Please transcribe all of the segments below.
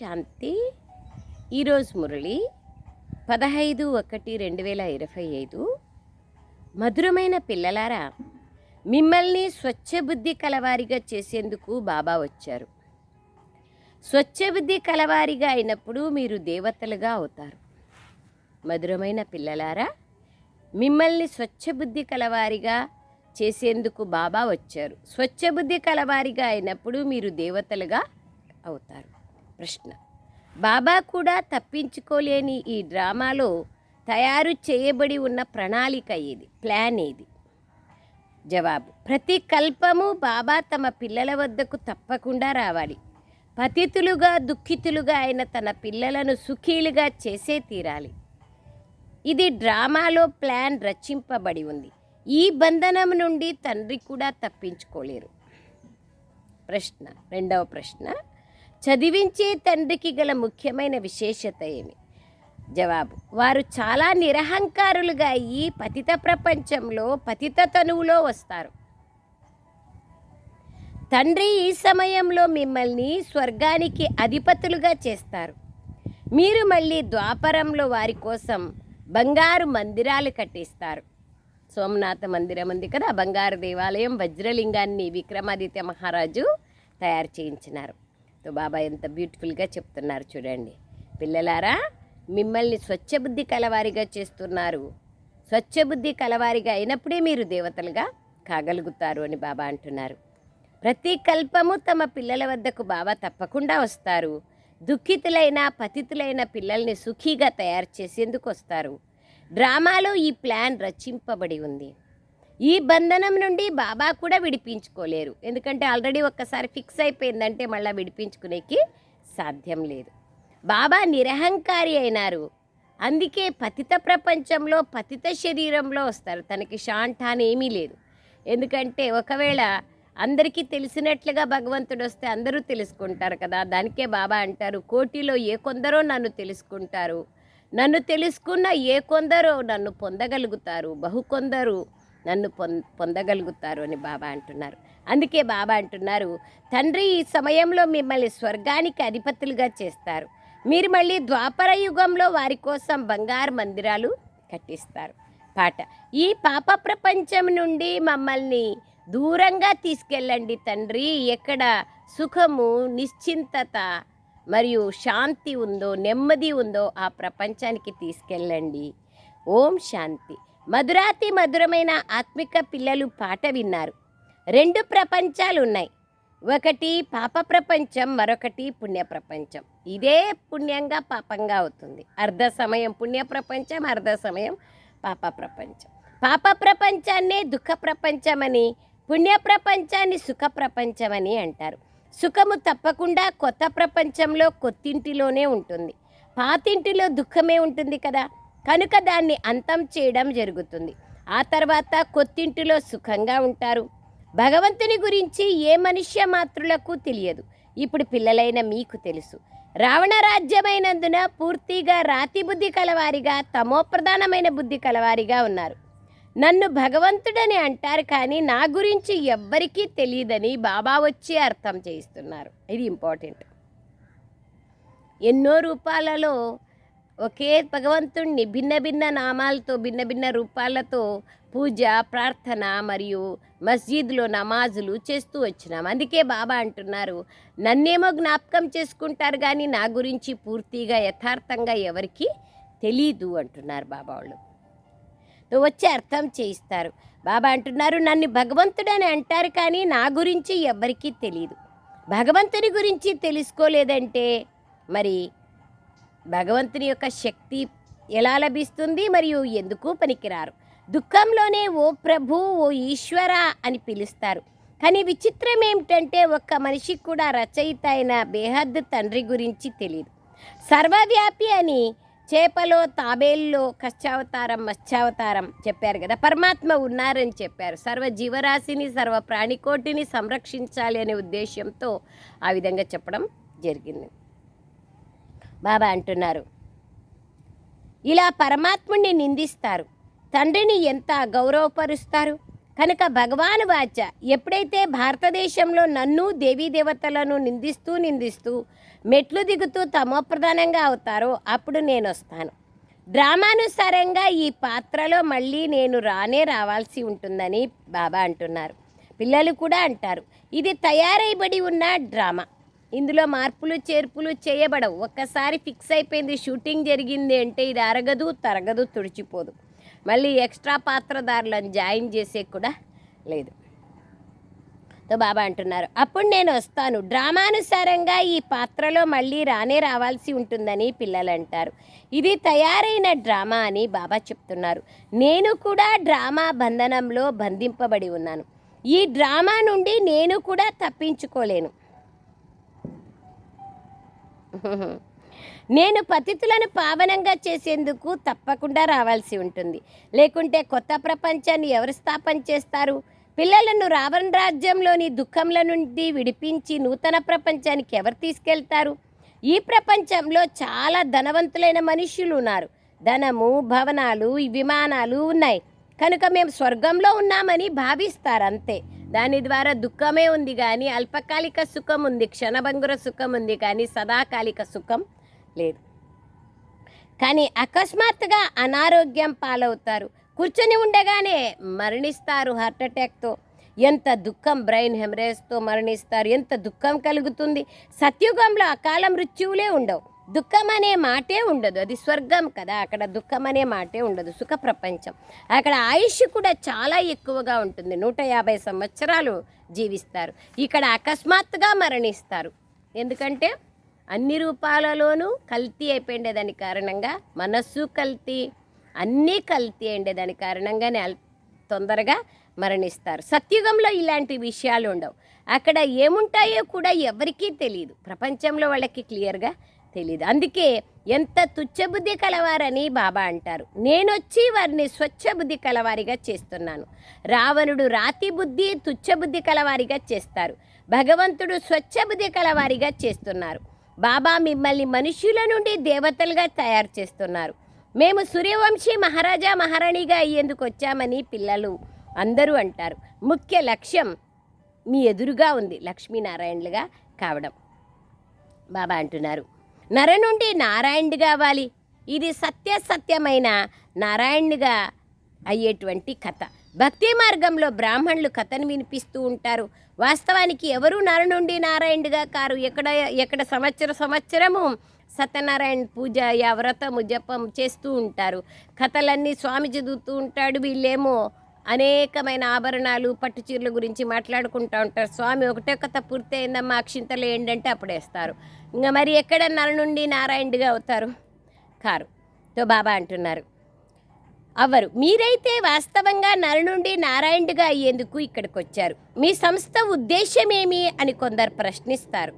శాంతి ఈరోజు మురళి పదహైదు ఒకటి రెండు వేల ఇరవై ఐదు. మధురమైన పిల్లలారా మిమ్మల్ని స్వచ్ఛబుద్ధి కలవారిగా చేసేందుకు బాబా వచ్చారు. స్వచ్ఛబుద్ధి కలవారిగా అయినప్పుడు మీరు దేవతలుగా అవుతారు. మధురమైన పిల్లలారా మిమ్మల్ని స్వచ్ఛబుద్ధి కలవారిగా చేసేందుకు బాబా వచ్చారు. స్వచ్ఛబుద్ధి కలవారిగా అయినప్పుడు మీరు దేవతలుగా అవుతారు. ప్రశ్న. బాబా కూడా తప్పించుకోలేని ఈ డ్రామాలో తయారు చేయబడి ఉన్న ప్రణాళిక ఏది? ప్లాన్ ఏది? జవాబు. ప్రతి కల్పము బాబా తమ పిల్లల వద్దకు తప్పకుండా రావాలి. పతితులుగా దుఃఖితులుగా ఆయన తన పిల్లలను సుఖీలుగా చేసే తీరాలి. ఇది డ్రామాలో ప్లాన్ రచింపబడి ఉంది. ఈ బంధనం నుండి తండ్రి కూడా తప్పించుకోలేరు. ప్రశ్న. రెండవ ప్రశ్న. చదివించే తండ్రికి గల ముఖ్యమైన విశేషత ఏమి? జవాబు వారు చాలా నిరహంకారులుగా అయ్యి పతిత ప్రపంచంలో పతిత తనువులో వస్తారు. తండ్రి ఈ సమయంలో మిమ్మల్ని స్వర్గానికి అధిపతులుగా చేస్తారు. మీరు మళ్ళీ ద్వాపరంలో వారి కోసం బంగారు మందిరాలు కట్టిస్తారు. సోమనాథ మందిరం ఉంది కదా బంగారు దేవాలయం వజ్రలింగాన్ని విక్రమాదిత్య మహారాజు తయారు చేయించినారు. తో బాబా ఎంత బ్యూటిఫుల్గా చెప్తున్నారు చూడండి. పిల్లలారా మిమ్మల్ని స్వచ్ఛబుద్ధి కలవారిగా చేస్తున్నారు. స్వచ్ఛబుద్ధి కలవారిగా అయినప్పుడే మీరు దేవతలుగా కాగలుగుతారు అని బాబా అంటున్నారు. ప్రతి కల్పము తమ పిల్లల వద్దకు బాబా తప్పకుండా వస్తారు. దుఃఖితులైన పతితులైన పిల్లల్ని సుఖీగా తయారు చేసేందుకు వస్తారు. డ్రామాలో ఈ ప్లాన్ రచింపబడి ఉంది. ఈ బంధనం నుండి బాబా కూడా విడిపించుకోలేరు. ఎందుకంటే ఆల్రెడీ ఒక్కసారి ఫిక్స్ అయిపోయిందంటే మళ్ళీ విడిపించుకునేకి సాధ్యం లేదు. బాబా నిరహంకారి అయినారు. అందుకే పతిత ప్రపంచంలో పతిత శరీరంలో వస్తారు. తనకి శాంత అని ఏమీ లేదు. ఎందుకంటే ఒకవేళ అందరికీ తెలిసినట్లుగా భగవంతుడు వస్తే అందరూ తెలుసుకుంటారు కదా. దానికే బాబా అంటారు కోటిలో ఏ కొందరో నన్ను తెలుసుకుంటారు. నన్ను తెలుసుకున్న ఏ కొందరో నన్ను పొందగలుగుతారు. బహు కొందరు నన్ను పొం పొందగలుగుతారు అని బాబా అంటున్నారు. అందుకే బాబా అంటున్నారు తండ్రి ఈ సమయంలో మిమ్మల్ని స్వర్గానికి అధిపతులుగా చేస్తారు. మీరు మళ్ళీ ద్వాపర యుగంలో వారి కోసం బంగారు మందిరాలు కట్టిస్తారు. పాట. ఈ పాప ప్రపంచం నుండి మమ్మల్ని దూరంగా తీసుకెళ్ళండి తండ్రి. ఎక్కడ సుఖము నిశ్చింతత మరియు శాంతి ఉందో నెమ్మది ఉందో ఆ ప్రపంచానికి తీసుకెళ్ళండి. ఓం శాంతి. మధురాతి మధురమైన ఆత్మిక పిల్లలు పాట విన్నారు. రెండు ప్రపంచాలు ఉన్నాయి ఒకటి పాప ప్రపంచం మరొకటి పుణ్య ప్రపంచం. ఇదే పుణ్యంగా పాపంగా అవుతుంది. అర్ధ సమయం పుణ్య ప్రపంచం అర్ధ సమయం పాప ప్రపంచం. పాప ప్రపంచాన్నే దుఃఖ ప్రపంచమని పుణ్య ప్రపంచాన్ని సుఖ ప్రపంచమని అంటారు. సుఖము తప్పకుండా కొత్త ప్రపంచంలో కొత్తింటిలోనే ఉంటుంది. పాతింటిలో దుఃఖమే ఉంటుంది కదా. కనుక దాన్ని అంతం చేయడం జరుగుతుంది. ఆ తర్వాత కొత్తింటిలో సుఖంగా ఉంటారు. భగవంతుని గురించి ఏ మనుష్య మాతృలకు తెలియదు. ఇప్పుడు పిల్లలైన మీకు తెలుసు. రావణ రాజ్యమైనందున పూర్తిగా రాతి బుద్ధి కలవారిగా తమోప్రధానమైన బుద్ధి కలవారిగా ఉన్నారు. నన్ను భగవంతుడని అంటారు కానీ నా గురించి ఎవ్వరికీ తెలియదని బాబా వచ్చి అర్థం చేయిస్తున్నారు. ఇది ఇంపార్టెంట్. ఎన్నో రూపాలలో ఒకే భగవంతుణ్ణి భిన్న భిన్న నామాలతో భిన్న భిన్న రూపాలతో పూజ ప్రార్థన మరియు మస్జిద్లో నమాజులు చేస్తూ వచ్చినాం. అందుకే బాబా అంటున్నారు నన్నేమో జ్ఞాపకం చేసుకుంటారు కానీ నా గురించి పూర్తిగా యథార్థంగా ఎవరికి తెలీదు అంటున్నారు బాబా వాళ్ళు. వచ్చి అర్థం చేయిస్తారు. బాబా అంటున్నారు నన్ను భగవంతుడని అంటారు కానీ నా గురించి ఎవ్వరికీ తెలియదు భగవంతుని గురించి తెలుసుకోలేదంటే మరి భగవంతుని యొక్క శక్తి ఎలా లభిస్తుంది మరియు ఎందుకు పనికిరారు? దుఃఖంలోనే ఓ ప్రభు ఓ ఈశ్వర అని పిలుస్తారు. కానీ విచిత్రం ఏమిటంటే ఒక్క మనిషికి కూడా రచయిత అయిన బేహద్ తండ్రి గురించి తెలియదు సర్వవ్యాపి అని చేపలో తాబేల్లో కష్టావతారం మత్స్యావతారం చెప్పారు కదా పరమాత్మ ఉన్నారని చెప్పారు. సర్వ జీవరాశిని సర్వ ప్రాణికోటిని సంరక్షించాలి అనే ఉద్దేశంతో ఆ విధంగా చెప్పడం జరిగింది. బాబా అంటున్నారు. ఇలా పరమాత్ముణ్ణి నిందిస్తారు. తండ్రిని ఎంత గౌరవపరుస్తారు? కనుక భగవాను వాచ ఎప్పుడైతే భారతదేశంలో నన్ను దేవీ దేవతలను నిందిస్తూ నిందిస్తూ మెట్లు దిగుతూ తమోప్రధానంగా అవుతారో అప్పుడు నేను వస్తాను డ్రామానుసారంగా ఈ పాత్రలో మళ్ళీ నేను రానే రావాల్సి ఉంటుందని బాబా అంటున్నారు. పిల్లలు కూడా అంటారు. ఇది తయారైబడి ఉన్న డ్రామా. ఇందులో మార్పులు చేర్పులు చేయబడవు. ఒక్కసారి ఫిక్స్ అయిపోయింది షూటింగ్ జరిగింది అంటే ఇది అరగదు తరగదు తుడిచిపోదు. మళ్ళీ ఎక్స్ట్రా పాత్రదారులను జాయిన్ చేసే కూడా లేదు. బాబా అంటున్నారు అప్పుడు నేను వస్తాను. డ్రామానుసారంగా ఈ పాత్రలో మళ్ళీ రానే రావాల్సి ఉంటుందని పిల్లలు అంటారు. ఇది తయారైన డ్రామా అని బాబా చెప్తున్నారు. నేను కూడా డ్రామా బంధనంలో బంధింపబడి ఉన్నాను. ఈ డ్రామా నుండి నేను కూడా తప్పించుకోలేను. నేను పతితులను పావనంగా చేసేందుకు తప్పకుండా రావాల్సి ఉంటుంది. లేకుంటే కొత్త ప్రపంచాన్ని ఎవరు స్థాపన చేస్తారు? పిల్లలను రావణ రాజ్యంలోని దుఃఖంల నుండి విడిపించి నూతన ప్రపంచానికి ఎవరు తీసుకెళ్తారు? ఈ ప్రపంచంలో చాలా ధనవంతులైన మనుషులు ఉన్నారు. ధనము భవనాలు విమానాలు ఉన్నాయి. కనుక మేము స్వర్గంలో ఉన్నామని భావిస్తారు అంతే దాని ద్వారా దుఃఖమే ఉంది కానీ అల్పకాలిక సుఖం ఉంది క్షణభంగుర సుఖం ఉంది కానీ సదాకాలిక సుఖం లేదు. కానీ అకస్మాత్తుగా అనారోగ్యం పాలవుతారు. కూర్చొని ఉండగానే మరణిస్తారు హార్ట్ అటాక్తో. ఎంత దుఃఖం బ్రెయిన్ హెమరేజ్తో మరణిస్తారు ఎంత దుఃఖం కలుగుతుంది. సత్యుగంలో అకాల మృత్యువులే ఉండవు. దుఃఖం అనే మాటే ఉండదు. అది స్వర్గం కదా. అక్కడ దుఃఖం అనే మాటే ఉండదు. సుఖ ప్రపంచం. అక్కడ ఆయుష్ కూడా చాలా ఎక్కువగా ఉంటుంది. నూట యాభై సంవత్సరాలు జీవిస్తారు. ఇక్కడ అకస్మాత్తుగా మరణిస్తారు. ఎందుకంటే అన్ని రూపాలలోనూ కల్తీ అయిపోయిండే దాని కారణంగా మనస్సు కల్తీ అన్నీ కల్తీ అయిండే దాని కారణంగానే తొందరగా మరణిస్తారు. సత్యుగంలో ఇలాంటి విషయాలు ఉండవు. అక్కడ ఏముంటాయో కూడా ఎవరికీ తెలియదు ప్రపంచంలో వాళ్ళకి క్లియర్గా తెలియదు అందుకే ఎంత తుచ్చబుద్ధి కలవారని బాబా అంటారు. నేనొచ్చి వారిని స్వచ్ఛబుద్ధి కలవారిగా చేస్తున్నాను. రావణుడు రాతి బుద్ధి తుచ్చబుద్ధి కలవారిగా చేస్తారు. భగవంతుడు స్వచ్ఛబుద్ధి కలవారిగా చేస్తున్నారు. బాబా మిమ్మల్ని మనుష్యుల నుండి దేవతలుగా తయారు చేస్తున్నారు. మేము సూర్యవంశీ మహారాజా మహారాణిగా అయ్యేందుకు వచ్చామని పిల్లలు అందరూ అంటారు. ముఖ్య లక్ష్యం మీ ఎదురుగా ఉంది లక్ష్మీనారాయణలుగా కావడం. బాబా అంటున్నారు. నర నుండి నారాయణుడు కావాలి. ఇది సత్య సత్యమైన నారాయణుడిగా అయ్యేటువంటి కథ. భక్తి మార్గంలో బ్రాహ్మణులు కథను వినిపిస్తూ ఉంటారు. వాస్తవానికి ఎవరు నర నుండి నారాయణుడిగా కారు? ఎక్కడ ఎక్కడ సంవత్సర సంవత్సరము సత్యనారాయణ పూజ యా వ్రతము జపం చేస్తూ ఉంటారు. కథలన్నీ స్వామి చదువుతూ ఉంటాడు వీళ్ళేమో. అనేకమైన ఆభరణాలు పట్టు చీరల గురించి మాట్లాడుకుంటూ ఉంటారు. స్వామి ఒకటే కథ పూర్తి అయిందమ్మా అక్షింతలు ఏంటంటే అప్పుడేస్తారు ఇంకా మరి ఎక్కడ నర నుండి నారాయణుడిగా అవుతారు? కారు. తో బాబా అంటున్నారు. అవ్వరు మీరైతే వాస్తవంగా నర నుండి నారాయణుడిగా అయ్యేందుకు ఇక్కడికి వచ్చారు మీ సంస్థ ఉద్దేశ్యమేమి అని కొందరు ప్రశ్నిస్తారు.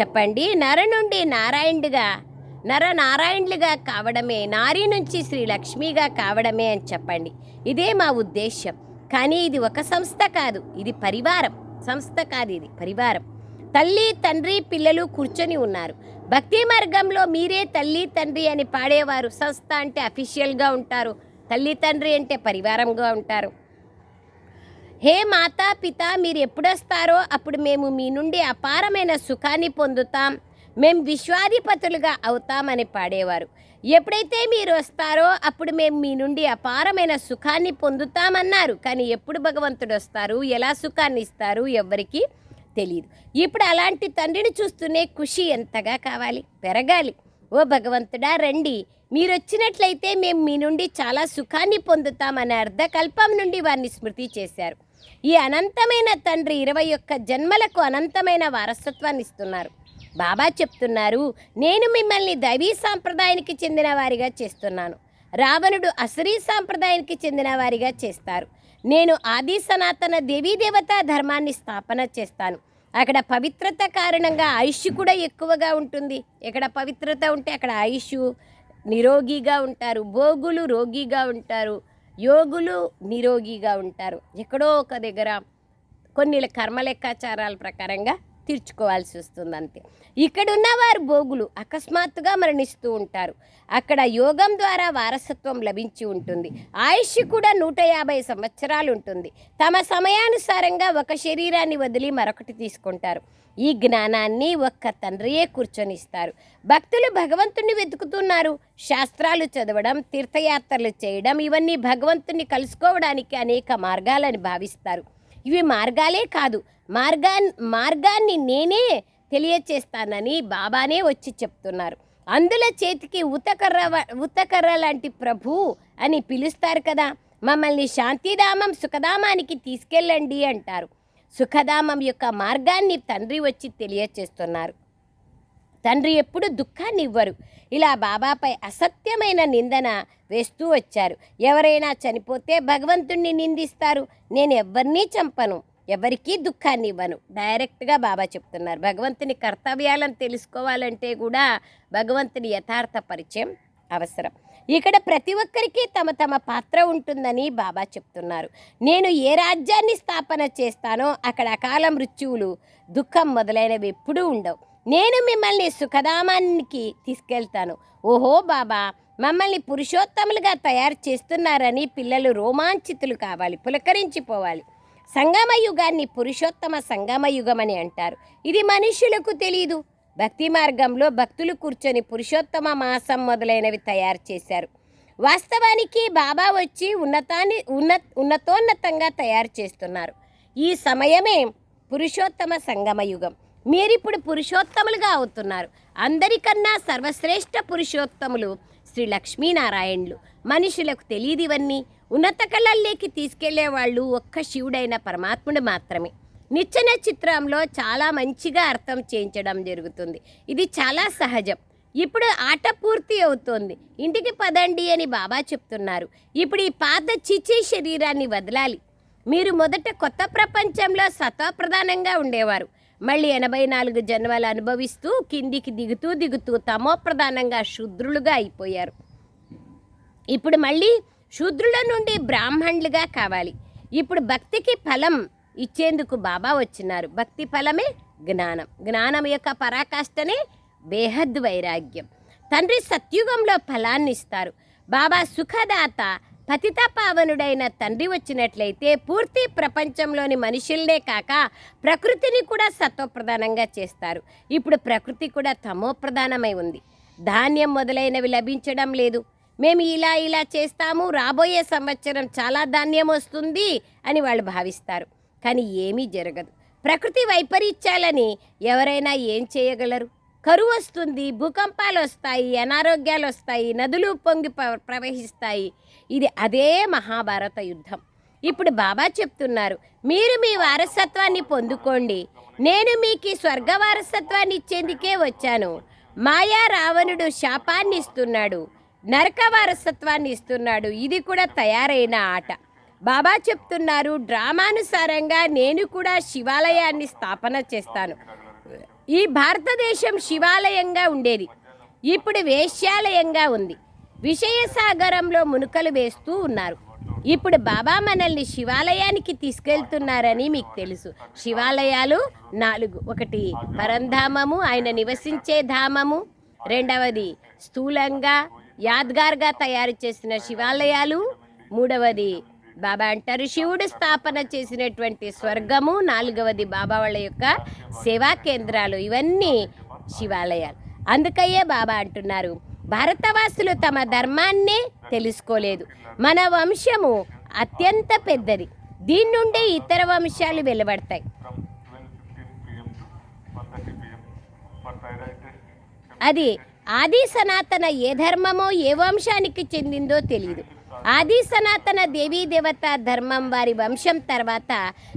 చెప్పండి. నర నుండి నారాయణుడిగా నర నారాయణులుగా కావడమే నారి నుంచి శ్రీ లక్ష్మిగా కావడమే అని చెప్పండి. ఇదే మా ఉద్దేశ్యం. కానీ ఇది ఒక సంస్థ కాదు ఇది పరివారం. సంస్థ కాదు ఇది పరివారం. తల్లి తండ్రి పిల్లలు కూర్చొని ఉన్నారు. భక్తి మార్గంలో మీరే తల్లి తండ్రి అని పాడేవారు సంస్థ అంటే అఫీషియల్గా ఉంటారు. తల్లి తండ్రి అంటే పరివారంగా ఉంటారు. హే మాతా పిత మీరు ఎప్పుడొస్తారో అప్పుడు మేము మీ నుండి అపారమైన సుఖాన్ని పొందుతాం. మేము విశ్వాధిపతులుగా అవుతామని పాడేవారు. ఎప్పుడైతే మీరు వస్తారో అప్పుడు మేము మీ నుండి అపారమైన సుఖాన్ని పొందుతామన్నారు. కానీ ఎప్పుడు భగవంతుడు వస్తారు? ఎలా సుఖాన్ని ఇస్తారు? ఎవ్వరికీ తెలియదు ఇప్పుడు అలాంటి తండ్రిని చూస్తూనే ఖుషి ఎంతగా కావాలి? పెరగాలి. ఓ భగవంతుడా రండి. మీరు వచ్చినట్లయితే మేము మీ నుండి చాలా సుఖాన్ని పొందుతామనే అర్ధకల్పం నుండి వారిని స్మృతి చేశారు. ఈ అనంతమైన తండ్రి ఇరవై ఒక్క జన్మలకు అనంతమైన వారసత్వాన్ని ఇస్తున్నారు. బాబా చెప్తున్నారు నేను మిమ్మల్ని దైవీ సాంప్రదాయానికి చెందిన వారిగా చేస్తున్నాను. రావణుడు అసరీ సాంప్రదాయానికి చెందిన వారిగా చేస్తారు. నేను ఆది సనాతన దేవీ దేవతా ధర్మాన్ని స్థాపన చేస్తాను. అక్కడ పవిత్రత కారణంగా ఆయుష్ కూడా ఎక్కువగా ఉంటుంది. ఇక్కడ పవిత్రత ఉంటే అక్కడ ఆయుష్ నిరోగిగా ఉంటారు. భోగులు రోగిగా ఉంటారు. యోగులు నిరోగిగా ఉంటారు. ఎక్కడో ఒక దగ్గర కొన్ని కర్మ లెక్కాచారాల ప్రకారంగా తీర్చుకోవాల్సి వస్తుంది అంతే ఇక్కడున్న వారు భోగులు అకస్మాత్తుగా మరణిస్తూ ఉంటారు. అక్కడ యోగం ద్వారా వారసత్వం లభించి ఉంటుంది. ఆయుష్ కూడా నూట యాభై సంవత్సరాలు ఉంటుంది. తమ సమయానుసారంగా ఒక శరీరాన్ని వదిలి మరొకటి తీసుకుంటారు. ఈ జ్ఞానాన్ని ఒక్క తండ్రియే కూర్చొనిస్తారు. భక్తులు భగవంతుణ్ణి వెతుకుతున్నారు. శాస్త్రాలు చదవడం తీర్థయాత్రలు చేయడం ఇవన్నీ భగవంతుణ్ణి కలుసుకోవడానికి అనేక మార్గాలని భావిస్తారు. ఇవి మార్గాలే కాదు మార్గా మార్గాన్ని నేనే తెలియచేస్తానని బాబానే వచ్చి చెప్తున్నారు. అందుల చేతికి ఉతకర్ర ఉతకర్ర లాంటి ప్రభు అని పిలుస్తారు కదా మమ్మల్ని శాంతిధామం సుఖధామానికి తీసుకెళ్ళండి అంటారు. సుఖధామం యొక్క మార్గాన్ని తండ్రి వచ్చి తెలియచేస్తున్నారు. తండ్రి ఎప్పుడు దుఃఖాన్ని ఇవ్వరు ఇలా బాబాపై అసత్యమైన నిందన వేస్తూ వచ్చారు. ఎవరైనా చనిపోతే భగవంతుణ్ణి నిందిస్తారు. నేను ఎవరినీ చంపను. ఎవరికీ దుఃఖాన్ని ఇవ్వను. డైరెక్ట్గా బాబా చెప్తున్నారు. భగవంతుని కర్తవ్యాలను తెలుసుకోవాలంటే కూడా భగవంతుని యథార్థ పరిచయం అవసరం. ఇక్కడ ప్రతి ఒక్కరికి తమ తమ పాత్ర ఉంటుందని బాబా చెప్తున్నారు. నేను ఏ రాజ్యాన్ని స్థాపన చేస్తానో అక్కడ అకాల మృత్యువులు దుఃఖం మొదలైనవి ఎప్పుడూ ఉండవు. నేను మిమ్మల్ని సుఖధామానికి తీసుకెళ్తాను. ఓహో బాబా మమ్మల్ని పురుషోత్తములుగా తయారు చేస్తున్నారని పిల్లలు రోమాంచితులు కావాలి పులకరించిపోవాలి. సంగమ యుగాన్ని పురుషోత్తమ సంగమ యుగం అని అంటారు. ఇది మనుష్యులకు తెలియదు భక్తి మార్గంలో భక్తులు కూర్చొని పురుషోత్తమ మాసం మొదలైనవి తయారు చేశారు. వాస్తవానికి బాబా వచ్చి ఉన్నతాన్ని ఉన్న ఉన్నతోన్నతంగా తయారు చేస్తున్నారు. ఈ సమయమే పురుషోత్తమ సంగమ యుగం మీరిప్పుడు పురుషోత్తములుగా అవుతున్నారు. అందరికన్నా సర్వశ్రేష్ఠ పురుషోత్తములు శ్రీ లక్ష్మీనారాయణులు. మనుషులకు తెలియదు ఇవన్నీ ఉన్నత కళల్లోకి తీసుకెళ్ళేవాళ్ళు ఒక్క శివుడైన పరమాత్ముడు మాత్రమే. నిచ్చెన చిత్రంలో చాలా మంచిగా అర్థం చేయించడం జరుగుతుంది. ఇది చాలా సహజం. ఇప్పుడు ఆట పూర్తి అవుతోంది. ఇంటికి పదండి అని బాబా చెప్తున్నారు. ఇప్పుడు ఈ పాత చిచి శరీరాన్ని వదలాలి. మీరు మొదట కొత్త ప్రపంచంలో సత్వప్రధానంగా ఉండేవారు. మళ్ళీ ఎనభై నాలుగు జన్మలు అనుభవిస్తూ కిందికి దిగుతూ దిగుతూ తమో ప్రధానంగా శుద్రులుగా అయిపోయారు. ఇప్పుడు మళ్ళీ శూద్రుల నుండి బ్రాహ్మణులుగా కావాలి. ఇప్పుడు భక్తికి ఫలం ఇచ్చేందుకు బాబా వచ్చినారు. భక్తి ఫలమే జ్ఞానం. జ్ఞానం యొక్క పరాకాష్ఠనే బేహద్ వైరాగ్యం. తండ్రి సత్యుగంలో ఫలాన్ని ఇస్తారు బాబా సుఖదాత పతిత పావనుడైన తండ్రి వచ్చినట్లయితే పూర్తి ప్రపంచంలోని మనుషుల్నే కాక ప్రకృతిని కూడా సత్వప్రధానంగా చేస్తారు. ఇప్పుడు ప్రకృతి కూడా తమోప్రధానమై ఉంది. ధాన్యం మొదలైనవి లభించడం లేదు. మేము ఇలా ఇలా చేస్తాము రాబోయే సంవత్సరం చాలా ధాన్యం వస్తుంది అని వాళ్ళు భావిస్తారు. కానీ ఏమీ జరగదు. ప్రకృతి వైపరీత్యాలని ఎవరైనా ఏం చేయగలరు? కరువు వస్తుంది భూకంపాలు వస్తాయి అనారోగ్యాలు వస్తాయి నదులు పొంగి ప్రవహిస్తాయి. ఇది అదే మహాభారత యుద్ధం. ఇప్పుడు బాబా చెప్తున్నారు మీరు మీ వారసత్వాన్ని పొందుకోండి. నేను మీకు స్వర్గ వారసత్వాన్ని ఇచ్చేందుకే వచ్చాను. మాయా రావణుడు శాపాన్ని ఇస్తున్నాడు నరక వారసత్వాన్ని ఇస్తున్నాడు. ఇది కూడా తయారైన ఆట. బాబా చెప్తున్నారు డ్రామానుసారంగా నేను కూడా శివాలయాన్ని స్థాపన చేస్తాను. ఈ భారతదేశం శివాలయంగా ఉండేది. ఇప్పుడు వేశ్యాలయంగా ఉంది. విషయసాగరంలో మునుకలు వేస్తూ ఉన్నారు. ఇప్పుడు బాబా మనల్ని శివాలయానికి తీసుకెళ్తున్నారని మీకు తెలుసు. శివాలయాలు నాలుగు. ఒకటి పరంధామము ఆయన నివసించే ధామము. రెండవది స్థూలంగా యాద్గార్గా తయారు చేసిన శివాలయాలు మూడవది బాబా అంటారు శివుడు స్థాపన చేసినటువంటి స్వర్గము నాలుగవది బాబా వాళ్ళ యొక్క సేవా కేంద్రాలు ఇవన్నీ శివాలయాలు. అందుకయ్యే బాబా అంటున్నారు భారతవాసులు తమ ధర్మాన్నే తెలుసుకోలేదు. మన వంశము అత్యంత పెద్దది. దీని నుండి ఇతర వంశాలు వెలువడతాయి. అది ఆది సనాతన ఏ ధర్మమో ఏ వంశానికి చెందిందో తెలియదు ఆది సనాతన దేవీ దేవత ధర్మం వారి వంశం తర్వాత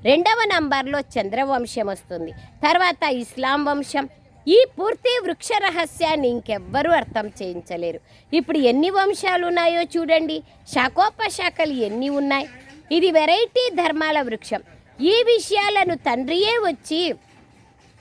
రెండవ నంబర్లో చంద్రవంశం వస్తుంది. తర్వాత ఇస్లాం వంశం. ఈ పూర్తి వృక్ష రహస్యాన్ని ఇంకెవ్వరూ అర్థం చేయించలేరు. ఇప్పుడు ఎన్ని వంశాలు ఉన్నాయో చూడండి. శాఖోపశాఖలు ఎన్ని ఉన్నాయి? ఇది వెరైటీ ధర్మాల వృక్షం. ఈ విషయాలను తండ్రియే వచ్చి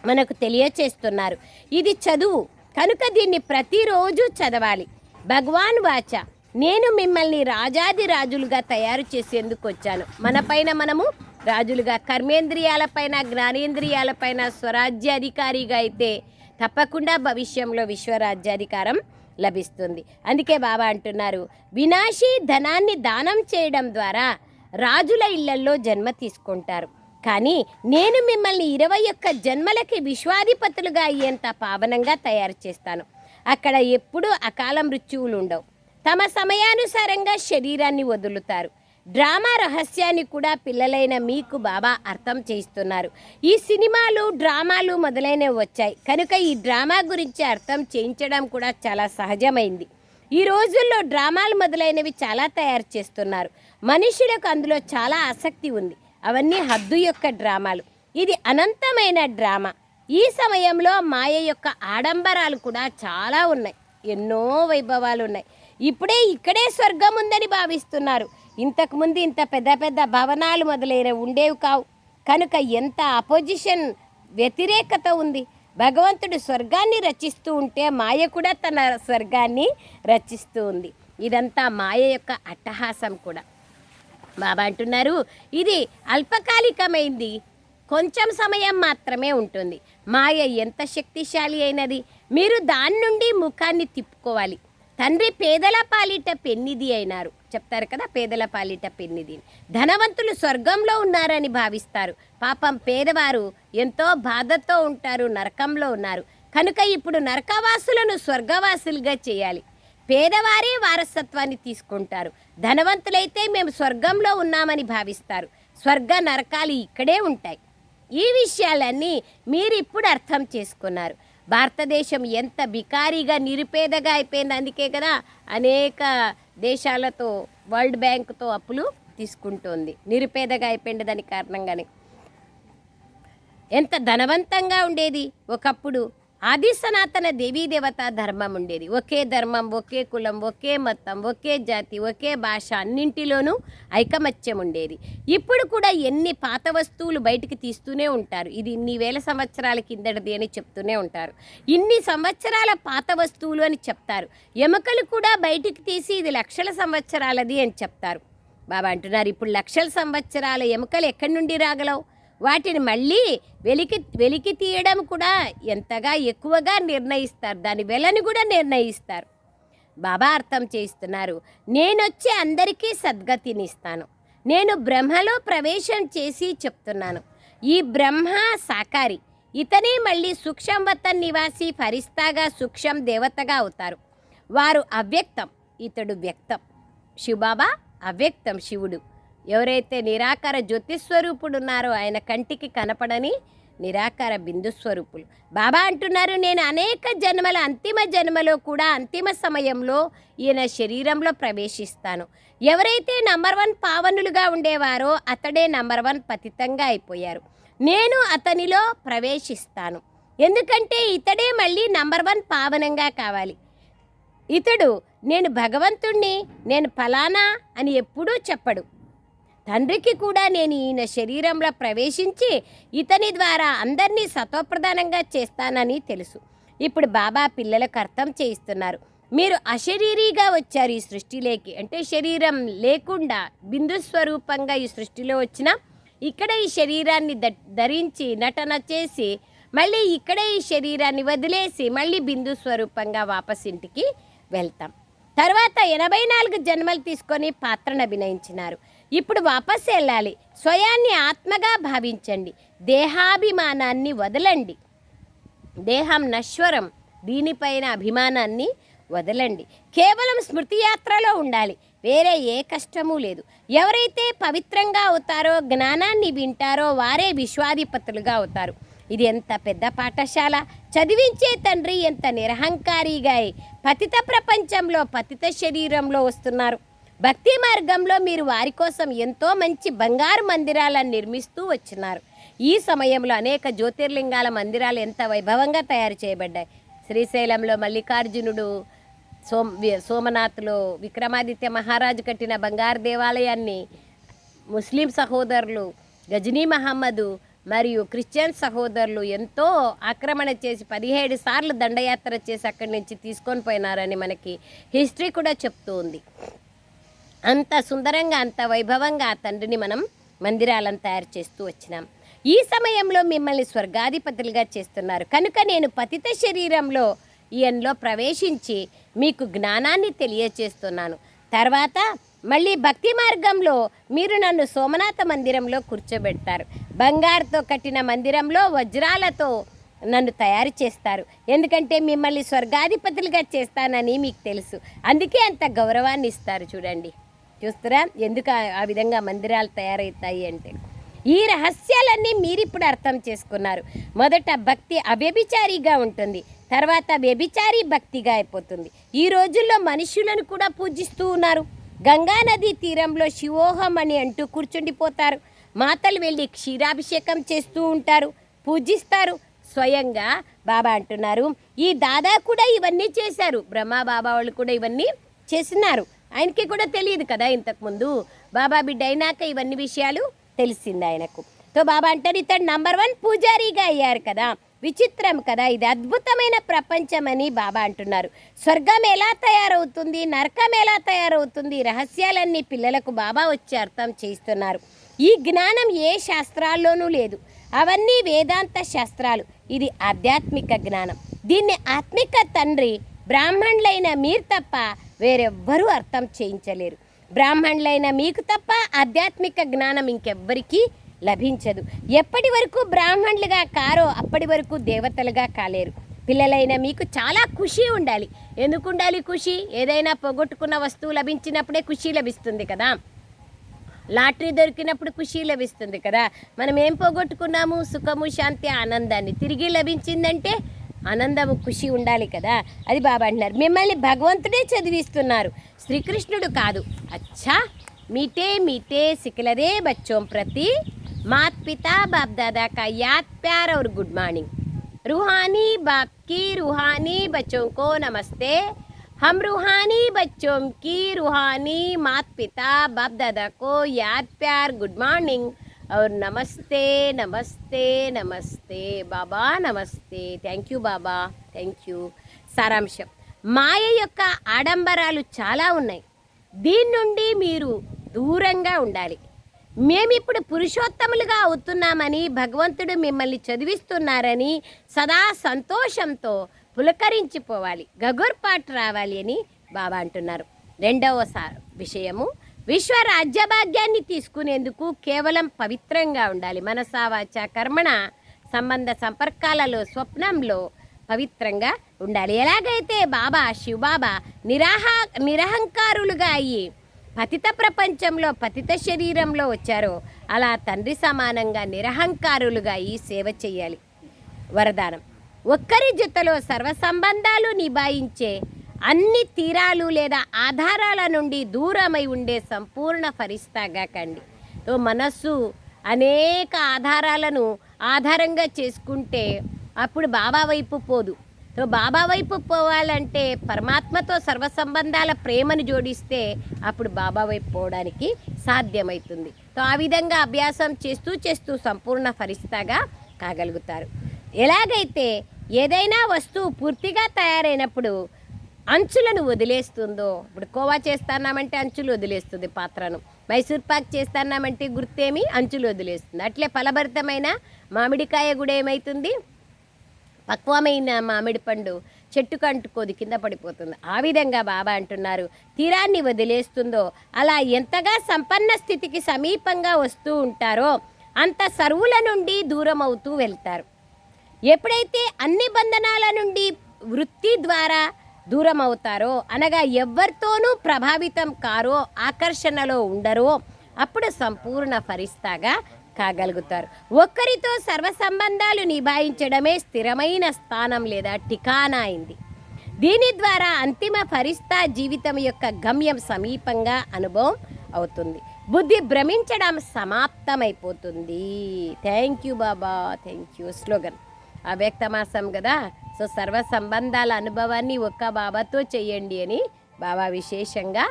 మనకు తెలియచేస్తున్నారు. ఇది చదువు. కనుక దీన్ని ప్రతిరోజు చదవాలి. భగవాన్ వాచ. నేను మిమ్మల్ని రాజాది రాజులుగా తయారు చేసేందుకు వచ్చాను. మన పైన మనము రాజులుగా కర్మేంద్రియాలపైన జ్ఞానేంద్రియాలపైన స్వరాజ్యాధికారిగా అయితే తప్పకుండా భవిష్యంలో విశ్వరాజ్యాధికారం లభిస్తుంది. అందుకే బాబా అంటున్నారు వినాశీ ధనాన్ని దానం చేయడం ద్వారా రాజుల ఇళ్ళల్లో జన్మ తీసుకుంటారు. కానీ నేను మిమ్మల్ని ఇరవై ఒక్క జన్మలకి విశ్వాధిపతులుగా అయ్యేంత పావనంగా తయారు చేస్తాను. అక్కడ ఎప్పుడూ అకాల మృత్యువులు ఉండవు తమ సమయానుసారంగా శరీరాన్ని వదులుతారు. డ్రామా రహస్యాన్ని కూడా పిల్లలైన మీకు బాబా అర్థం చేయిస్తున్నారు. ఈ సినిమాలు డ్రామాలు మొదలైనవి వచ్చాయి. కనుక ఈ డ్రామా గురించి అర్థం చేయించడం కూడా చాలా సహజమైంది. ఈ రోజుల్లో డ్రామాలు మొదలైనవి చాలా తయారు చేస్తున్నారు. మనుషులకు అందులో చాలా ఆసక్తి ఉంది. అవన్నీ హద్దు యొక్క డ్రామాలు. ఇది అనంతమైన డ్రామా. ఈ సమయంలో మాయ యొక్క ఆడంబరాలు కూడా చాలా ఉన్నాయి. ఎన్నో వైభవాలు ఉన్నాయి. ఇప్పుడే ఇక్కడే స్వర్గం ఉందని భావిస్తున్నారు. ఇంతకుముందు ఇంత పెద్ద పెద్ద భవనాలు మొదలైన ఉండేవి కావు. కనుక ఎంత అపోజిషన్ వ్యతిరేకత ఉంది. భగవంతుడు స్వర్గాన్ని రచిస్తూ ఉంటే మాయ కూడా తన స్వర్గాన్ని రచిస్తూ ఉంది. ఇదంతా మాయ యొక్క అట్టహాసం కూడా. బాబా అంటున్నారు. ఇది అల్పకాలికమైంది. కొంచెం సమయం మాత్రమే ఉంటుంది. మాయ ఎంత శక్తిశాలి అయినది? మీరు దాని నుండి ముఖాన్ని తిప్పుకోవాలి. తండ్రి పేదల పాలిట పెన్నిది అయినారు. చెప్తారు కదా పేదల పాలిట పెన్నిది ధనవంతులు స్వర్గంలో ఉన్నారని భావిస్తారు. పాపం పేదవారు ఎంతో బాధతో ఉంటారు నరకంలో ఉన్నారు. కనుక ఇప్పుడు నరకవాసులను స్వర్గవాసులుగా చేయాలి. పేదవారే వారసత్వాన్ని తీసుకుంటారు. ధనవంతులైతే మేము స్వర్గంలో ఉన్నామని భావిస్తారు. స్వర్గ నరకాలు ఇక్కడే ఉంటాయి. ఈ విషయాలన్నీ మీరు ఇప్పుడు అర్థం చేసుకున్నారు. భారతదేశం ఎంత బికారీగా నిరుపేదగా అయిపోయింది అందుకే కదా అనేక దేశాలతో వరల్డ్ బ్యాంకుతో అప్పులు తీసుకుంటోంది. నిరుపేదగా అయిపోయింది దాని కారణంగానే. ఎంత ధనవంతంగా ఉండేది? ఒకప్పుడు ఆది సనాతన దేవీ దేవత ధర్మం ఉండేది. ఒకే ధర్మం ఒకే కులం ఒకే మతం ఒకే జాతి ఒకే భాష అన్నింటిలోనూ ఐకమత్యం ఉండేది. ఇప్పుడు కూడా ఎన్ని పాత వస్తువులు బయటికి తీస్తూనే ఉంటారు. ఇది ఇన్ని వేల సంవత్సరాల కిందటిది అని చెప్తూనే ఉంటారు. ఇన్ని సంవత్సరాల పాత వస్తువులు అని చెప్తారు. ఎముకలు కూడా బయటికి తీసి ఇది లక్షల సంవత్సరాలది అని చెప్తారు. బాబా అంటున్నారు ఇప్పుడు లక్షల సంవత్సరాల ఎముకలు ఎక్కడి నుండి రాగలవు? వాటిని మళ్ళీ వెలికి వెలికి తీయడం కూడా ఎంతగా ఎక్కువగా నిర్ణయిస్తారు. దాని వెలని కూడా నిర్ణయిస్తారు. బాబా అర్థం చేస్తున్నారు నేనొచ్చి అందరికీ సద్గతినిస్తాను. నేను బ్రహ్మలో ప్రవేశం చేసి చెప్తున్నాను. ఈ బ్రహ్మ సాకారి. ఇతనే మళ్ళీ సూక్ష్మవతన్ నివాసి ఫరిస్తాగా సూక్ష్మ దేవతగా అవుతారు. వారు అవ్యక్తం. ఇతడు వ్యక్తం. శివబాబా అవ్యక్తం శివుడు. ఎవరైతే నిరాకార జ్యోతిస్వరూపుడు ఉన్నారో ఆయన కంటికి కనపడని నిరాకార బిందు స్వరూపులు బాబా అంటున్నారు నేను అనేక జన్మల అంతిమ జన్మలో కూడా అంతిమ సమయంలో ఈయన శరీరంలో ప్రవేశిస్తాను. ఎవరైతే నంబర్ వన్ పావనులుగా ఉండేవారో అతడే నంబర్ వన్ పతితంగా అయిపోయారు. నేను అతనిలో ప్రవేశిస్తాను. ఎందుకంటే ఇతడే మళ్ళీ నంబర్ వన్ పావనంగా కావాలి. ఇతడు నేను భగవంతుణ్ణి నేను ఫలానా అని ఎప్పుడూ చెప్పడు. తండ్రికి కూడా నేను ఈయన శరీరంలో ప్రవేశించి ఇతని ద్వారా అందరినీ సతోప్రధానంగా చేస్తానని తెలుసు. ఇప్పుడు బాబా పిల్లలకు అర్థం చేయిస్తున్నారు. మీరు అశరీరీగా వచ్చారు ఈ సృష్టిలోకి. అంటే శరీరం లేకుండా బిందు స్వరూపంగా ఈ సృష్టిలో వచ్చిన ఇక్కడ ఈ శరీరాన్ని ద- ధరించి నటన చేసి మళ్ళీ ఇక్కడే ఈ శరీరాన్ని వదిలేసి మళ్ళీ బిందు స్వరూపంగా వాపస్ ఇంటికి వెళ్తాం. తర్వాత ఎనభై నాలుగు జన్మలు తీసుకొని పాత్రను అభినయించినారు. ఇప్పుడు వాపస్ వెళ్ళాలి. స్వయాన్ని ఆత్మగా భావించండి. దేహాభిమానాన్ని వదలండి. దేహం నశ్వరం. దీనిపైన అభిమానాన్ని వదలండి. కేవలం స్మృతి యాత్రలో ఉండాలి. వేరే ఏ కష్టమూ లేదు. ఎవరైతే పవిత్రంగా అవుతారో జ్ఞానాన్ని వింటారో వారే విశ్వాధిపతులుగా అవుతారు. ఇది ఎంత పెద్ద పాఠశాల? చదివించే తండ్రి ఎంత నిరహంకారిగా అయి పతిత ప్రపంచంలో పతిత శరీరంలో వస్తున్నారు. భక్తి మార్గంలో మీరు వారి కోసం ఎంతో మంచి బంగారు మందిరాలను నిర్మిస్తూ వచ్చినారు. ఈ సమయంలో అనేక జ్యోతిర్లింగాల మందిరాలు ఎంత వైభవంగా తయారు చేయబడ్డాయి. శ్రీశైలంలో మల్లికార్జునుడు సోమ వి- సోమనాథ్లో విక్రమాదిత్య మహారాజు కట్టిన బంగారు దేవాలయాన్ని ముస్లిం సహోదరులు గజనీ మహమ్మదు మరియు క్రిస్టియన్ సహోదరులు ఎంతో ఆక్రమణ చేసి పదిహేడు సార్లు దండయాత్ర చేసి అక్కడి నుంచి తీసుకొని పోయినారని మనకి హిస్టరీ కూడా చెప్తూ ఉంది. అంత సుందరంగా అంత వైభవంగా ఆ తండ్రిని మనం మందిరాలను తయారు చేస్తూ వచ్చినాం. ఈ సమయంలో మిమ్మల్ని స్వర్గాధిపతులుగా చేస్తున్నారు. కనుక నేను పతిత శరీరంలో ఈయనలో ప్రవేశించి మీకు జ్ఞానాన్ని తెలియచేస్తున్నాను. తర్వాత మళ్ళీ భక్తి మార్గంలో మీరు నన్ను సోమనాథ మందిరంలో కూర్చోబెడతారు. బంగారుతో కట్టిన మందిరంలో వజ్రాలతో నన్ను తయారు చేస్తారు. ఎందుకంటే మిమ్మల్ని స్వర్గాధిపతులుగా చేస్తానని మీకు తెలుసు. అందుకే అంత గౌరవాన్ని ఇస్తారు చూడండి. చూస్తారా? ఎందుకు ఆ- విధంగా మందిరాలు తయారవుతాయి అంటే? ఈ రహస్యాలన్నీ మీరిప్పుడు అర్థం చేసుకున్నారు. మొదట భక్తి అవ్యభిచారిగా ఉంటుంది. తర్వాత వ్యభిచారి భక్తిగా అయిపోతుంది. ఈ రోజుల్లో మనుషులను కూడా పూజిస్తూ ఉన్నారు. గంగానది తీరంలో శివోహం అని అంటూ కూర్చుండిపోతారు. మాతలు వెళ్ళి క్షీరాభిషేకం చేస్తూ ఉంటారు. పూజిస్తారు. స్వయంగా బాబా అంటున్నారు. ఈ దాదా కూడా ఇవన్నీ చేశారు. బ్రహ్మ బాబా వాళ్ళు కూడా ఇవన్నీ చేస్తున్నారు ఆయనకి కూడా తెలియదు కదా ఇంతకుముందు. బాబా బిడ్డ అయినాక ఇవన్నీ విషయాలు తెలిసింది ఆయనకు. తో బాబా అంటారు ఇతడు నంబర్ వన్ పూజారిగా అయ్యారు కదా. విచిత్రం కదా ఇది అద్భుతమైన ప్రపంచం అని బాబా అంటున్నారు. స్వర్గం ఎలా తయారవుతుంది నరకం ఎలా తయారవుతుంది రహస్యాలన్నీ పిల్లలకు బాబా వచ్చి అర్థం చేస్తున్నారు ఈ జ్ఞానం ఏ శాస్త్రాల్లోనూ లేదు. అవన్నీ వేదాంత శాస్త్రాలు. ఇది ఆధ్యాత్మిక జ్ఞానం. దీన్ని ఆత్మిక తండ్రి బ్రాహ్మణులైన మీరు తప్ప వేరెవ్వరూ అర్థం చేయించలేరు. బ్రాహ్మణులైన మీకు తప్ప ఆధ్యాత్మిక జ్ఞానం ఇంకెవ్వరికీ లభించదు. ఎప్పటి వరకు బ్రాహ్మణులుగా కారో అప్పటి వరకు దేవతలుగా కాలేరు. పిల్లలైన మీకు చాలా ఖుషి ఉండాలి. ఎందుకు ఉండాలి ఖుషి? ఏదైనా పోగొట్టుకున్న వస్తువు లభించినప్పుడే ఖుషి లభిస్తుంది కదా. లాటరీ దొరికినప్పుడు ఖుషి లభిస్తుంది కదా. మనం ఏం పోగొట్టుకున్నాము? సుఖము శాంతి ఆనందాన్ని తిరిగి లభించిందంటే ఆనందము ఖుషి ఉండాలి కదా అది బాబా అంటున్నారు మిమ్మల్ని భగవంతుడే చదివిస్తున్నారు శ్రీకృష్ణుడు కాదు అచ్చా మీటే మీటే సికిలదే బచ్చోం ప్రతి మాత్ పితా బాప్ దాదా కా యాద్ ప్యార్ और गुड मॉर्निंग रूहानी बाप की रूहानी बच्चों को नमस्ते हम रूहानी बच्चों की रूहानी माता पिता बाप दादा को याद प्यार गुड मॉर्निंग और नमस्ते नमस्ते नमस्ते బాబా నమస్తే thank you Baba thank you సారాంశం మాయ యొక్క ఆడంబరాలు చాలా ఉన్నాయి దీని నుండి మీరు దూరంగా ఉండాలి మేమిప్పుడు పురుషోత్తములుగా అవుతున్నామని భగవంతుడు మిమ్మల్ని చదివిస్తున్నారని సదా సంతోషంతో పులకరించిపోవాలి గగుర్పాటు రావాలి అని బాబా అంటున్నారు రెండవ సా- విషయము విశ్వ రాజ్యభాగ్యాన్ని తీసుకునేందుకు కేవలం పవిత్రంగా ఉండాలి. మనసావాచ కర్మణ సంబంధ సంపర్కాలలో స్వప్నంలో పవిత్రంగా ఉండాలి. ఎలాగైతే బాబా శివబాబా నిరాహ నిరహంకారులుగా అయ్యి పతిత ప్రపంచంలో పతిత శరీరంలో వచ్చారో అలా తండ్రి సమానంగా నిరహంకారులుగా ఈ సేవ చేయాలి. వరదానం. ఒక్కరి జతలో సర్వ సంబంధాలు నిభాయించే అన్ని తీరాలు లేదా ఆధారాల నుండి దూరమై ఉండే సంపూర్ణ ఫరిస్తాగా కండి. తో మనస్సు అనేక ఆధారాలను ఆధారంగా చేసుకుంటే అప్పుడు బాబా వైపు పోదు. సో బాబా వైపు పోవాలంటే పరమాత్మతో సర్వ సంబంధాల ప్రేమను జోడిస్తే అప్పుడు బాబా వైపు పోవడానికి సాధ్యమవుతుంది సో ఆ విధంగా అభ్యాసం చేస్తూ చేస్తూ సంపూర్ణ ఫరిస్తాగా కాగలుగుతారు. ఎలాగైతే ఏదైనా వస్తువు పూర్తిగా తయారైనప్పుడు అంచులను వదిలేస్తుందో ఇప్పుడు కోవా చేస్తానామంటే అంచులు వదిలేస్తుంది పాత్రను. మైసూర్ పాక్ చేస్తానామంటే గుర్తేమి అంచులు వదిలేస్తుంది. అట్లే ఫలభరితమైన మామిడికాయ కూడా ఏమవుతుంది పక్వమైన మామిడి పండు చెట్టుకు అంటుకోది కింద పడిపోతుంది. ఆ విధంగా బాబా అంటున్నారు. తీరాన్ని వదిలేస్తుందో అలా ఎంతగా సంపన్న స్థితికి సమీపంగా వస్తూ ఉంటారో అంత సరువుల నుండి దూరం అవుతూ వెళ్తారు. ఎప్పుడైతే అన్ని బంధనాల నుండి వృత్తి ద్వారా దూరం అవుతారో అనగా ఎవరితోనూ ప్రభావితం కారో ఆకర్షణలో ఉండరో అప్పుడు సంపూర్ణ ఫరిస్తాగా కాగలుగుతారు. ఒక్కరితో సర్వ సంబంధాలు నిభాయించడమే స్థిరమైన స్థానం లేదా టికానా అయింది దీని ద్వారా అంతిమ ఫరిస్తా జీవితం యొక్క గమ్యం సమీపంగా అనుభవం అవుతుంది. బుద్ధి భ్రమించడం సమాప్తమైపోతుంది. Thank you Baba. Thank you. Slogan. అవ్యక్తమాసం కదా సో సర్వ సంబంధాల అనుభవాన్ని ఒక్క బాబాతో చేయండి అని బాబా విశేషంగా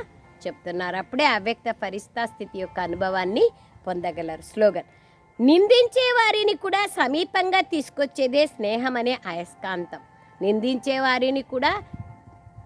చెప్తున్నారు. అప్పుడే అవ్యక్త ఫరిస్తా స్థితి యొక్క అనుభవాన్ని పొందగలరు. స్లోగన్. నిందించే వారిని కూడా సమీపంగా తీసుకొచ్చేదే స్నేహం అనే అయస్కాంతం. నిందించే వారిని కూడా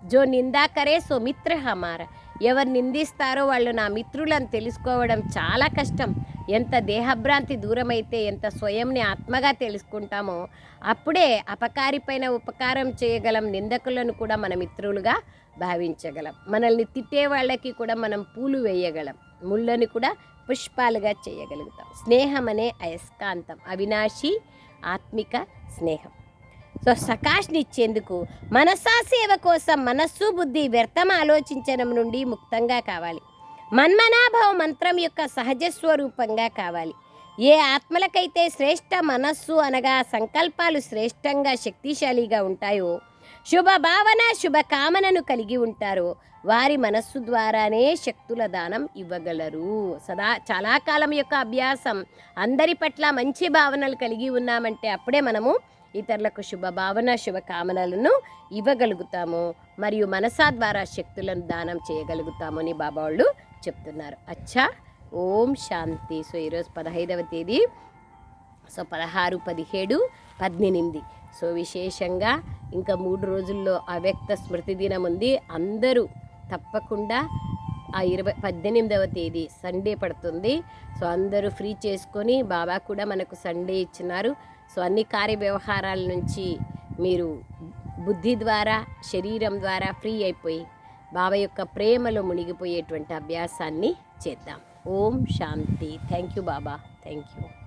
జో నిందాకరే సో మిత్ర హమారా. ఎవరు నిందిస్తారో వాళ్ళు నా మిత్రులను తెలుసుకోవడం చాలా కష్టం. ఎంత దేహభ్రాంతి దూరమైతే ఎంత స్వయంని ఆత్మగా తెలుసుకుంటామో అప్పుడే అపకారిపైన ఉపకారం చేయగలం నిందకులను కూడా మన మిత్రులుగా భావించగలం. మనల్ని తిట్టే వాళ్ళకి కూడా మనం పూలు వేయగలం. ముళ్ళని కూడా పుష్పాలుగా చేయగలుగుతాం. స్నేహం అనే అయస్కాంతం. అవినాశి ఆత్మిక స్నేహం. సో సకాష్నిచ్చేందుకు మనసా సేవ కోసం మనస్సు బుద్ధి వ్యర్థం ఆలోచించడం నుండి ముక్తంగా కావాలి. మన్మనాభవ మంత్రం యొక్క సహజ స్వరూపంగా కావాలి. ఏ ఆత్మలకైతే శ్రేష్ట మనస్సు అనగా సంకల్పాలు శ్రేష్టంగా శక్తిశాలిగా ఉంటాయో శుభ భావన శుభ కామనను కలిగి ఉంటారో వారి మనస్సు ద్వారానే శక్తుల దానం ఇవ్వగలరు. సదా చాలా కాలం యొక్క అభ్యాసం అందరి పట్ల మంచి భావనలు కలిగి ఉన్నామంటే అప్పుడే మనము ఇతరులకు శుభ భావన శుభకామనలను ఇవ్వగలుగుతాము. మరియు మనసా ద్వారా శక్తులను దానం చేయగలుగుతాము అని బాబా వాళ్ళు చెప్తున్నారు. అచ్చా! ఓం శాంతి. సో ఈరోజు పదహైదవ తేదీ. సో పదహారు పదిహేడు పద్దెనిమిది. సో విశేషంగా ఇంకా మూడు రోజుల్లో అవ్యక్త స్మృతి దినం ఉంది. అందరూ తప్పకుండా ఆ ఇరవై పద్దెనిమిదవ తేదీ సండే పడుతుంది. సో అందరూ ఫ్రీ చేసుకొని బాబా కూడా మనకు సండే ఇచ్చినారు. సో అన్ని కార్య వ్యవహారాల నుంచి మీరు బుద్ధి ద్వారా శరీరం ద్వారా ఫ్రీ అయిపోయి బాబా యొక్క ప్రేమలో మునిగిపోయేటువంటి అభ్యాసాన్ని చేద్దాం. ఓం శాంతి. Thank you Baba. Thank you.